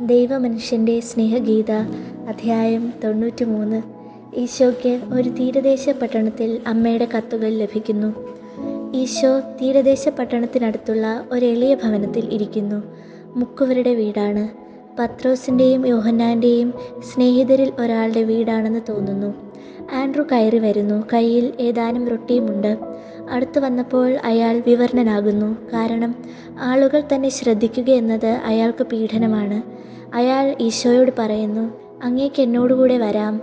ദൈവമനുഷ്യന്റെ സ്നേഹഗീത അധ്യായം തൊണ്ണൂറ്റി മൂന്ന് ഈശോയ്ക്ക് ഒരു തീരദേശ പട്ടണത്തിൽ അമ്മയുടെ കത്തുകൾ ലഭിക്കുന്നു. ഈശോ തീരദേശ പട്ടണത്തിനടുത്തുള്ള ഒരു എളിയ ഭവനത്തിൽ ഇരിക്കുന്നു. മുക്കുവരുടെ വീടാണ്. പത്രോസിന്റെയും യോഹന്നാന്റെയും സ്നേഹിതരിൽ ഒരാളുടെ വീടാണെന്ന് തോന്നുന്നു. ആൻഡ്രു കയറി വരുന്നു. കയ്യിൽ ഏതാനും റൊട്ടിയുമുണ്ട്. അടുത്തു വന്നപ്പോൾ അയാൾ വിവരണനാകുന്നു കാരണം ആളുകൾ തന്നെ ശ്രദ്ധിക്കുക എന്നത് അയാൾക്ക് പീഡനമാണ്. അയാൾ ഈശോയോട് പറയുന്നു അങ്ങേക്ക് എന്നോടുകൂടെ വരാം.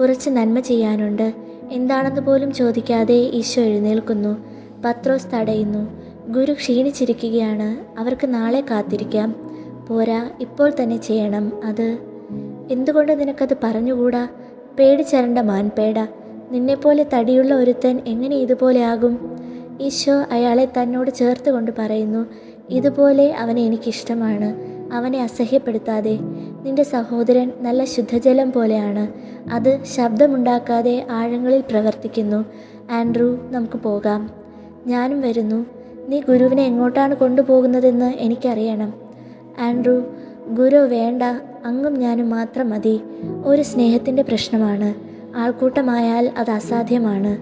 കുറച്ച് നന്മ ചെയ്യാനുണ്ട്. എന്താണെന്ന് പോലും ചോദിക്കാതെ ഈശോ എഴുന്നേൽക്കുന്നു. പത്രോസ് തടയുന്നു. ഗുരു ക്ഷീണിച്ചിരിക്കുകയാണ്. അവർക്ക് നാളെ കാത്തിരിക്കാം. പോരാ ഇപ്പോൾ തന്നെ ചെയ്യണം. അത് എന്തുകൊണ്ട് നിനക്കത് പറഞ്ഞുകൂടാ? പേടിച്ചരണ്ട മാൻപേട. നിന്നെപ്പോലെ തടിയുള്ള ഒരുത്തൻ എങ്ങനെ ഇതുപോലെ ആകും? ഈശോ അയാളെ തന്നോട് ചേർത്ത് കൊണ്ട് പറയുന്നു ഇതുപോലെ അവനെ എനിക്കിഷ്ടമാണ്. അവനെ അസഹ്യപ്പെടുത്താതെ. നിന്റെ സഹോദരൻ നല്ല ശുദ്ധജലം പോലെയാണ്. അത് ശബ്ദമുണ്ടാക്കാതെ ആഴങ്ങളിൽ പ്രവർത്തിക്കുന്നു. ആൻഡ്രൂ നമുക്ക് പോകാം. ഞാനും വരുന്നു. നീ ഗുരുവിനെ എങ്ങോട്ടാണ് കൊണ്ടുപോകുന്നതെന്ന് എനിക്കറിയണം. ആൻഡ്രു ഗുരു വേണ്ട. അങ്ങും ഞാനും മാത്രം മതി. ഒരു സ്നേഹത്തിന്റെ പ്രശ്നമാണ്. ആൾക്കൂട്ടമായാൽ അത് അസാധ്യമാണ്.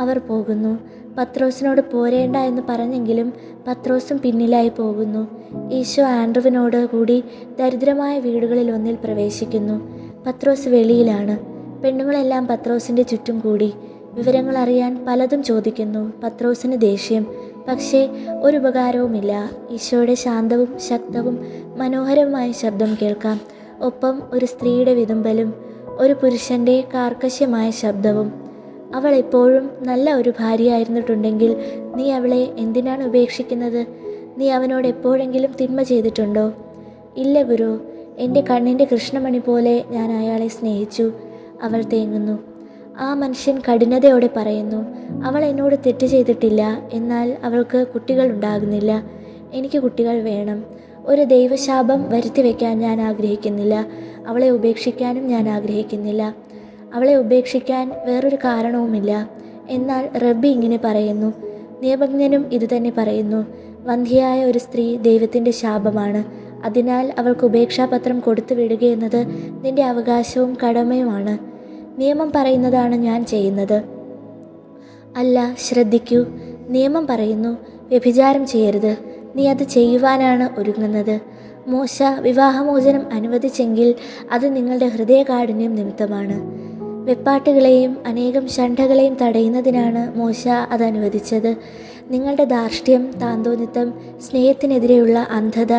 അവർ പോകുന്നു. പത്രോസിനോട് പോരേണ്ട എന്ന് പറഞ്ഞെങ്കിലും പത്രോസും പിന്നിലായി പോകുന്നു. ഈശോ ആൻഡ്രുവിനോട് കൂടി ദരിദ്രമായ വീടുകളിൽ ഒന്നിൽ പ്രവേശിക്കുന്നു. പത്രോസ് വെളിയിലാണ്. പെണ്ണുങ്ങളെല്ലാം പത്രോസിന്റെ ചുറ്റും കൂടി. വിവരങ്ങൾ അറിയാൻ പലതും ചോദിക്കുന്നു. പത്രോസിന് ദേഷ്യം. പക്ഷേ ഒരു ഉപകാരവുമില്ല. ഈശോയുടെ ശാന്തവും ശക്തവും മനോഹരവുമായ ശബ്ദം കേൾക്കാം. ഒപ്പം ഒരു സ്ത്രീയുടെ വിതുമ്പലും ഒരു പുരുഷന്റെ കാർക്കശ്യമായ ശബ്ദവും അവൾ എപ്പോഴും നല്ല ഒരു ഭാര്യയായിരുന്നിട്ടുണ്ടെങ്കിൽ നീ അവളെ എന്തിനാണ് ഉപേക്ഷിക്കുന്നത്? നീ അവനോട് എപ്പോഴെങ്കിലും തിന്മ ചെയ്തിട്ടുണ്ടോ? ഇല്ല ഗുരു എന്റെ കണ്ണിന്റെ കൃഷ്ണമണി പോലെ ഞാൻ അയാളെ സ്നേഹിച്ചു. അവൾ തേങ്ങുന്നു. ആ മനുഷ്യൻ കഠിനതയോടെ പറയുന്നു അവൾ എന്നോട് തെറ്റ് ചെയ്തിട്ടില്ല എന്നാൽ അവൾക്ക് കുട്ടികൾ ഉണ്ടാകുന്നില്ല. എനിക്ക് കുട്ടികൾ വേണം. ഒരു ദൈവശാപം വരുത്തി വയ്ക്കാൻ ഞാൻ ആഗ്രഹിക്കുന്നില്ല. അവളെ ഉപേക്ഷിക്കാനും ഞാൻ ആഗ്രഹിക്കുന്നില്ല. അവളെ ഉപേക്ഷിക്കാൻ വേറൊരു കാരണവുമില്ല. എന്നാൽ റബ്ബി ഇങ്ങനെ പറയുന്നു. നിയമജ്ഞനും ഇതുതന്നെ പറയുന്നു. വന്ധ്യയായ ഒരു സ്ത്രീ ദൈവത്തിന്റെ ശാപമാണ്. അതിനാൽ അവൾക്ക് ഉപേക്ഷാപത്രം കൊടുത്തു വിടുകയെന്നത് നിന്റെ അവകാശവും കടമയുമാണ്. നിയമം പറയുന്നതാണ് ഞാൻ ചെയ്യുന്നത്. അല്ല ശ്രദ്ധിക്കൂ. നിയമം പറയുന്നു വ്യഭിചാരം ചെയ്യരുത്. നീ അത് ചെയ്യുവാനാണ് ഒരുങ്ങുന്നത്. മോശ വിവാഹമോചനം അനുവദിച്ചെങ്കിൽ അത് നിങ്ങളുടെ ഹൃദയകാഠിന്യം നിമിത്തമാണ്. വെപ്പാട്ടുകളെയും അനേകം ഷണ്ഠകളെയും തടയുന്നതിനാണ് മോശ അത് അനുവദിച്ചത്. നിങ്ങളുടെ ധാർഷ്ട്യം താന്തോന്നിത്തം സ്നേഹത്തിനെതിരെയുള്ള അന്ധത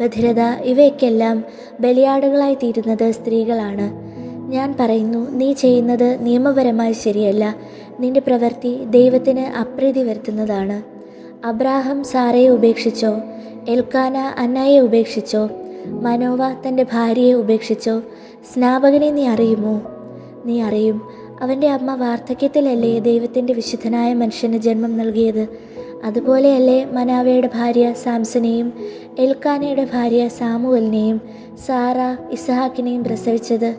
ബധിരത ഇവയൊക്കെല്ലാം ബലിയാടുകളായി തീരുന്നത് സ്ത്രീകളാണ്. ഞാൻ പറയുന്നു നീ ചെയ്യുന്നത് നിയമപരമായി ശരിയല്ല. നിന്റെ പ്രവൃത്തി ദൈവത്തിന് അപ്രീതി വരുത്തുന്നതാണ്. അബ്രാഹം സാറയെ ഉപേക്ഷിച്ചോ? എൽക്കാന അന്നായെ ഉപേക്ഷിച്ചോ? മനോവ തന്റെ ഭാര്യയെ ഉപേക്ഷിച്ചോ? സ്നാപകനെ നീ അറിയുമോ? നീ അറിയും. അവന്റെ അമ്മ വാർദ്ധക്യത്തിലല്ലേ ദൈവത്തിന്റെ വിശുദ്ധനായ മനുഷ്യന് ജന്മം നൽകിയത്? അതുപോലെയല്ലേ മനാവയുടെ ഭാര്യ സാംസനെയും എൽക്കാനയുടെ ഭാര്യ സാമുവലിനെയും സാറ ഇസഹാക്കിനെയും പ്രസവിച്ചത്.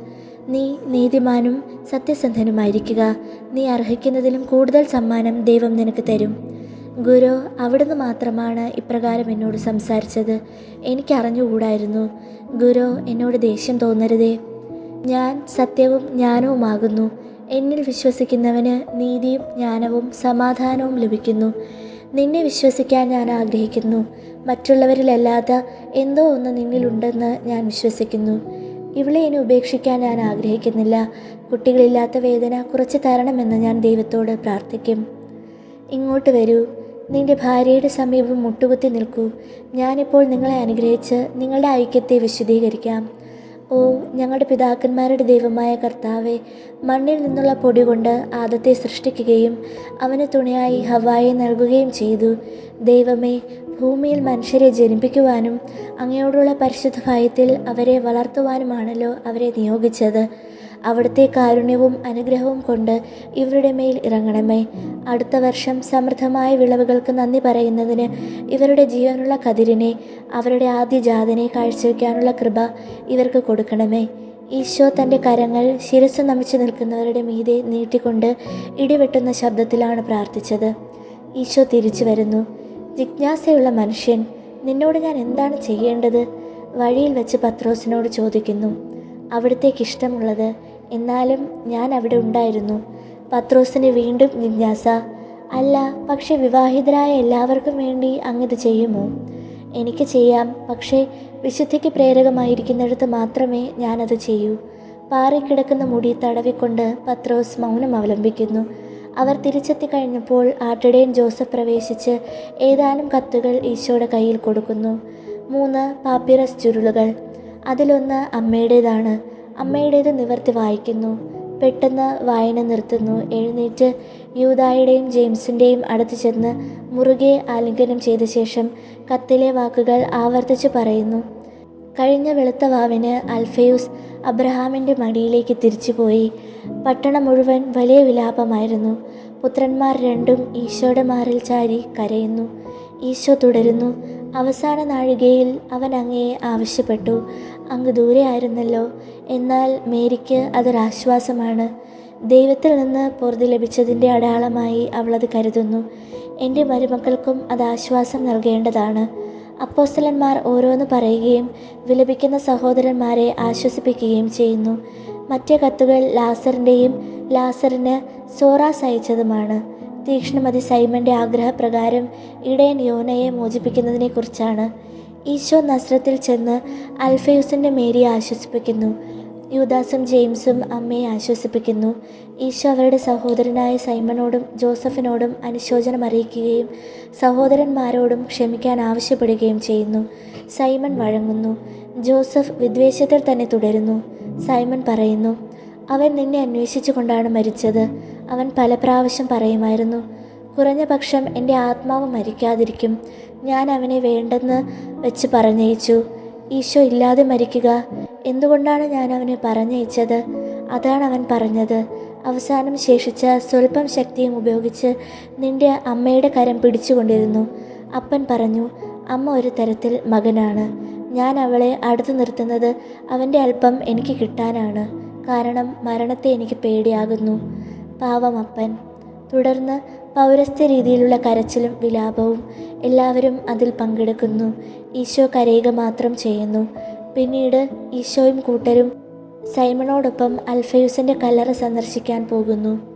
നീ നീതിമാനും സത്യസന്ധനുമായിരിക്കുക. നീ അർഹിക്കുന്നതിലും കൂടുതൽ സമ്മാനം ദൈവം നിനക്ക് തരും. ഗുരു അവിടുന്ന് മാത്രമാണ് ഇപ്രകാരം എന്നോട് സംസാരിച്ചത്. എനിക്കറിഞ്ഞുകൂടായിരുന്നു. ഗുരു എന്നോട് ദേഷ്യം തോന്നരുതേ. ഞാൻ സത്യവും ജ്ഞാനവുമാകുന്നു. എന്നിൽ വിശ്വസിക്കുന്നവന് നീതിയും ജ്ഞാനവും സമാധാനവും ലഭിക്കുന്നു. നിന്നെ വിശ്വസിക്കാൻ ഞാൻ ആഗ്രഹിക്കുന്നു. മറ്റുള്ളവരിലല്ലാത്ത എന്തോ ഒന്ന് നിന്നിലുണ്ടെന്ന് ഞാൻ വിശ്വസിക്കുന്നു. ഇവളെ ഇനി ഉപേക്ഷിക്കാൻ ഞാൻ ആഗ്രഹിക്കുന്നില്ല. കുട്ടികളില്ലാത്ത വേദന കുറച്ച് തരണമെന്ന് ഞാൻ ദൈവത്തോട് പ്രാർത്ഥിക്കും. ഇങ്ങോട്ട് വരൂ. നിന്റെ ഭാര്യയുടെ സമീപം മുട്ടുകുത്തി നിൽക്കൂ. ഞാനിപ്പോൾ നിങ്ങളെ അനുഗ്രഹിച്ച് നിങ്ങളുടെ ഐക്യത്തെ വിശദീകരിക്കാം ഓ ഞങ്ങളുടെ പിതാക്കന്മാരുടെ ദൈവമായ കർത്താവെ മണ്ണിൽ നിന്നുള്ള പൊടി കൊണ്ട് ആദത്തെ സൃഷ്ടിക്കുകയും അവന് തുണയായി ഹവായെ നൽകുകയും ചെയ്തു. ദൈവമേ ഭൂമിയിൽ മനുഷ്യരെ ജനിപ്പിക്കുവാനും അങ്ങയോടുള്ള പരിശുദ്ധ ഭയത്തിൽ അവരെ വളർത്തുവാനുമാണല്ലോ അവരെ നിയോഗിച്ചത്. അവിടുത്തെ കാരുണ്യവും അനുഗ്രഹവും കൊണ്ട് ഇവരുടെ മേൽ ഇറങ്ങണമേ. അടുത്ത വർഷം സമൃദ്ധമായ വിളവുകൾക്ക് നന്ദി പറയുന്നതിന് ഇവരുടെ ജീവനുള്ള കതിരിനെ അവരുടെ ആദ്യ ജാതനെ കാഴ്ചവെക്കാനുള്ള കൃപ ഇവർക്ക് കൊടുക്കണമേ. ഈശോ തന്റെ കരങ്ങൾ ശിരസ് നമിച്ചു നിൽക്കുന്നവരുടെ മീതെ നീട്ടിക്കൊണ്ട് ഇടിവെട്ടുന്ന ശബ്ദത്തിലാണ് പ്രാർത്ഥിച്ചത്. ഈശോ തിരിച്ചു വരുന്നു. ജിജ്ഞാസയുള്ള മനുഷ്യൻ നിന്നോട് ഞാൻ എന്താണ് ചെയ്യേണ്ടത്? വഴിയിൽ വെച്ച് പത്രോസിനോട് ചോദിക്കുന്നു. അവിടത്തേക്ക് ഇഷ്ടമുള്ളത് എന്നാലും ഞാൻ അവിടെ ഉണ്ടായിരുന്നു. പത്രോസിന് വീണ്ടും ജിജ്ഞാസ അല്ല പക്ഷെ വിവാഹിതരായ എല്ലാവർക്കും വേണ്ടി അങ്ങിത് ചെയ്യുമോ? എനിക്ക് ചെയ്യാം പക്ഷേ വിശുദ്ധിക്ക് പ്രേരകമായിരിക്കുന്നിടത്ത് മാത്രമേ ഞാനത് ചെയ്യൂ. പാറിക്കിടക്കുന്ന മുടി തടവിക്കൊണ്ട് പത്രോസ് മൗനം അവലംബിക്കുന്നു. അവർ തിരിച്ചെത്തി കഴിഞ്ഞപ്പോൾ ആട്ടിടയൻ ജോസഫ് പ്രവേശിച്ച് ഏതാനും കത്തുകൾ ഈശോയുടെ കയ്യിൽ കൊടുക്കുന്നു. മൂന്ന് പാപ്പിറസ് ചുരുളുകൾ. അതിലൊന്ന് അമ്മയുടേതാണ്. അമ്മയുടേത് നിവർത്തി വായിക്കുന്നു. പെട്ടെന്ന് വായന നിർത്തുന്നു. എഴുന്നേറ്റ് യൂതായുടെയും ജെയിംസിന്റെയും അടുത്ത് ചെന്ന് മുറുകെ ആലിംഗനം ചെയ്ത ശേഷം കത്തിലെ വാക്കുകൾ ആവർത്തിച്ച് പറയുന്നു. കഴിഞ്ഞ വെളുത്ത വാവിന് അൽഫയൂസ് അബ്രഹാമിന്റെ മടിയിലേക്ക് തിരിച്ചുപോയി. പട്ടണം മുഴുവൻ വലിയ വിലാപമായിരുന്നു. പുത്രന്മാർ രണ്ടും ഈശോയുടെ മാറിൽ ചാരി കരയുന്നു. ഈശോ തുടരുന്നു അവസാന നാഴികയിൽ അവൻ അങ്ങയെ ആവശ്യപ്പെട്ടു. അങ്ങ് ദൂരെ ആയിരുന്നല്ലോ. എന്നാൽ മേരിക്ക് അതൊരാശ്വാസമാണ് ദൈവത്തിൽ നിന്ന് പൊറുതി ലഭിച്ചതിന്റെ അടയാളമായി അവളത് കരുതുന്നു. എന്റെ മരുമക്കൾക്കും അത് ആശ്വാസം നൽകേണ്ടതാണ്. അപ്പോസ്തലന്മാർ ഓരോന്ന് പറയുകയും വിലപിക്കുന്ന സഹോദരന്മാരെ ആശ്വസിപ്പിക്കുകയും ചെയ്യുന്നു. മറ്റേ കത്തുകൾ ലാസറിന്റെയും ലാസറിന് സോറാസ് അയച്ചതുമാണ്. തീക്ഷ്ണമതി സൈമന്റെ ആഗ്രഹപ്രകാരം ഇടയൻ യോനയെ മോചിപ്പിക്കുന്നതിനെക്കുറിച്ചാണ്. ഈശോ നസ്രത്തിൽ ചെന്ന് അൽഫയൂസിന്റെ മേരിയെ ആശ്വസിപ്പിക്കുന്നു. യൂദാസും ജെയിംസും അമ്മയെ ആശ്വസിപ്പിക്കുന്നു. ഈശോ അവരുടെ സഹോദരനായ സൈമനോടും ജോസഫിനോടും അനുശോചനം അറിയിക്കുകയും സഹോദരന്മാരോടും ക്ഷമിക്കാൻ ആവശ്യപ്പെടുകയും ചെയ്യുന്നു. സൈമൺ വഴങ്ങുന്നു. ജോസഫ് വിദ്വേഷത്തിൽ തന്നെ തുടരുന്നു. സൈമൺ പറയുന്നു അവൻ നിന്നെ അന്വേഷിച്ചു കൊണ്ടാണ് മരിച്ചത്. അവൻ പല പ്രാവശ്യം പറയുമായിരുന്നു കുറഞ്ഞ പക്ഷം എന്റെ ആത്മാവ് മരിക്കാതിരിക്കും. ഞാൻ അവനെ വേണ്ടെന്ന് വെച്ച് പറഞ്ഞയച്ചു. ഈശോ ഇല്ലാതെ മരിക്കുക. എന്തുകൊണ്ടാണ് ഞാൻ അവനെ പറഞ്ഞയച്ചത്? അതാണ് അവൻ പറഞ്ഞത്. അവസാനം ശേഷിച്ച സ്വല്പം ശക്തിയും ഉപയോഗിച്ച് നിന്റെ അമ്മയുടെ കരം പിടിച്ചുകൊണ്ടിരുന്നു. അപ്പൻ പറഞ്ഞു അമ്മ ഒരു തരത്തിൽ മകനാണ്. ഞാൻ അവളെ അടുത്തു നിർത്തുന്നത് അവന്റെ അല്പം എനിക്ക് കിട്ടാനാണ്. കാരണം മരണത്തെ എനിക്ക് പേടിയാകുന്നു. പാവം അപ്പൻ തുടർന്ന് പൗരസ്ത്യ രീതിയിലുള്ള കരച്ചിലും വിലാപവും എല്ലാവരും അതിൽ പങ്കെടുക്കുന്നു. ഈശോ കരയുക മാത്രം ചെയ്യുന്നു. പിന്നീട് ഈശോയും കൂട്ടരും സൈമണോടൊപ്പം അൽഫയൂസിന്റെ കല്ലറ സന്ദർശിക്കാൻ പോകുന്നു.